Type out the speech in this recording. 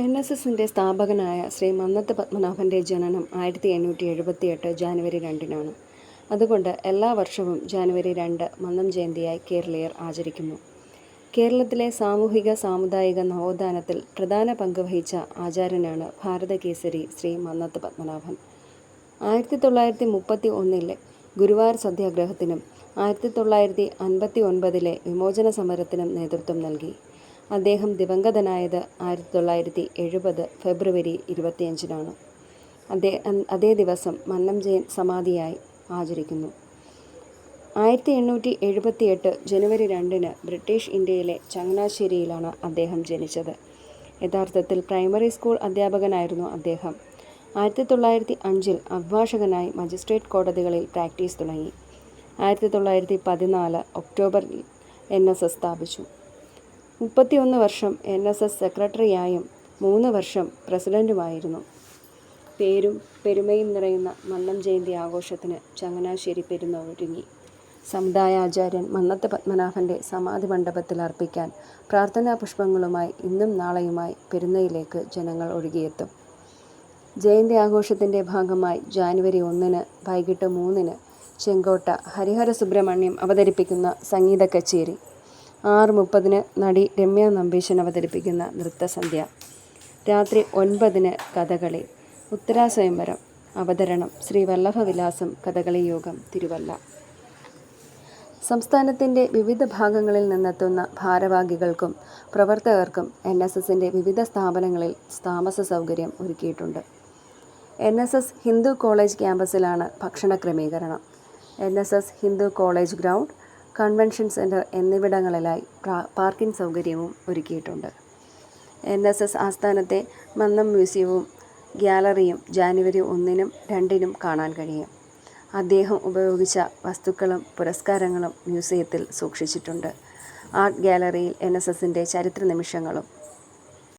N S എസിന്റെ സ്ഥാപകനായ ശ്രീ മന്നത്ത് പത്മനാഭന്റെ ജനനം ആയിരത്തി എണ്ണൂറ്റി എഴുപത്തിയെട്ട് ജാനുവരി രണ്ടിനാണ്. അതുകൊണ്ട് എല്ലാ വർഷവും ജാനുവരി രണ്ട് മന്നം ജയന്തിയായി കേരളീയർ ആചരിക്കുന്നു. കേരളത്തിലെ സാമൂഹിക സാമുദായിക നവോത്ഥാനത്തിൽ പ്രധാന പങ്ക് വഹിച്ച ആചാര്യനാണ് ഭാരതകേസരി ശ്രീ മന്നത്ത് പത്മനാഭൻ. ആയിരത്തി തൊള്ളായിരത്തി മുപ്പത്തി ഒന്നിലെ ഗുരുവായൂർ സത്യാഗ്രഹത്തിനും ആയിരത്തി തൊള്ളായിരത്തി അൻപത്തി ഒൻപതിലെ വിമോചന സമരത്തിനും നേതൃത്വം നൽകി. അദ്ദേഹം ദിവംഗതനായത് ആയിരത്തി തൊള്ളായിരത്തി എഴുപത് ഫെബ്രുവരി ഇരുപത്തിയഞ്ചിനാണ്. അതേ അതേ ദിവസം മന്നം ജയൻ സമാധിയായി ആചരിക്കുന്നു. ആയിരത്തി എണ്ണൂറ്റി എഴുപത്തിയെട്ട് ജനുവരി രണ്ടിന് ബ്രിട്ടീഷ് ഇന്ത്യയിലെ ചങ്ങനാശ്ശേരിയിലാണ് അദ്ദേഹം ജനിച്ചത്. യഥാർത്ഥത്തിൽ പ്രൈമറി സ്കൂൾ അധ്യാപകനായിരുന്നു അദ്ദേഹം. ആയിരത്തി തൊള്ളായിരത്തി അഞ്ചിൽ അഭിഭാഷകനായി മജിസ്ട്രേറ്റ് കോടതികളിൽ പ്രാക്ടീസ് തുടങ്ങി. ആയിരത്തി തൊള്ളായിരത്തി പതിനാല് ഒക്ടോബറിൽ എൻ എസ് എസ് സ്ഥാപിച്ചു. മുപ്പത്തിയൊന്ന് വർഷം എൻ എസ് എസ് സെക്രട്ടറിയായും മൂന്ന് വർഷം പ്രസിഡന്റുമായിരുന്നു പേരും പെരുമയും നിറയുന്ന മന്നം ജയന്തി ആഘോഷത്തിന് ചങ്ങനാശ്ശേരി സമുദായ ആചാര്യൻ മന്നത്ത് പത്മനാഭന്റെ സമാധി മണ്ഡപത്തിൽ അർപ്പിക്കാൻ പ്രാർത്ഥനാ പുഷ്പങ്ങളുമായി ഇന്നും നാളെയുമായി പെരുന്നയിലേക്ക് ജനങ്ങൾ ഒഴുകിയെത്തും. ജയന്തി ആഘോഷത്തിന്റെ ഭാഗമായി ജാനുവരി ഒന്നിന് വൈകിട്ട് മൂന്നിന് ചെങ്കോട്ട ഹരിഹര സുബ്രഹ്മണ്യം അവതരിപ്പിക്കുന്ന സംഗീത കച്ചേരി. ആറ് മുപ്പതിന് നടി രമ്യ നമ്പീശൻ അവതരിപ്പിക്കുന്ന നൃത്തസന്ധ്യ. രാത്രി ഒൻപതിന് കഥകളി. ഉത്തരാ സ്വയംവരം. അവതരണം ശ്രീ വല്ലഭവിലാസം കഥകളി യോഗം തിരുവല്ല. സംസ്ഥാനത്തിന്റെ വിവിധ ഭാഗങ്ങളിൽ നിന്നെത്തുന്ന ഭാരവാഹികൾക്കും പ്രവർത്തകർക്കും എൻ എസ് എസിന്റെ വിവിധ സ്ഥാപനങ്ങളിൽ താമസ സൗകര്യം ഒരുക്കിയിട്ടുണ്ട്. N S S Hindu college ക്യാമ്പസിലാണ് ഭക്ഷണ ക്രമീകരണം. N S S Hindu college ground convention centre എന്നിവിടങ്ങളിലായി parking സൗകര്യവും ഒരുക്കിയിട്ടുണ്ട്. എൻ എസ് എസ് ആസ്ഥാനത്തെ മന്നം മ്യൂസിയവും ഗ്യാലറിയും ജാനുവരി ഒന്നിനും രണ്ടിനും കാണാൻ കഴിയും. അദ്ദേഹം ഉപയോഗിച്ച വസ്തുക്കളും പുരസ്കാരങ്ങളും മ്യൂസിയത്തിൽ സൂക്ഷിച്ചിട്ടുണ്ട്. ആർട്ട് ഗ്യാലറിയിൽ എൻ എസ് എസിന്റെ ചരിത്ര നിമിഷങ്ങളും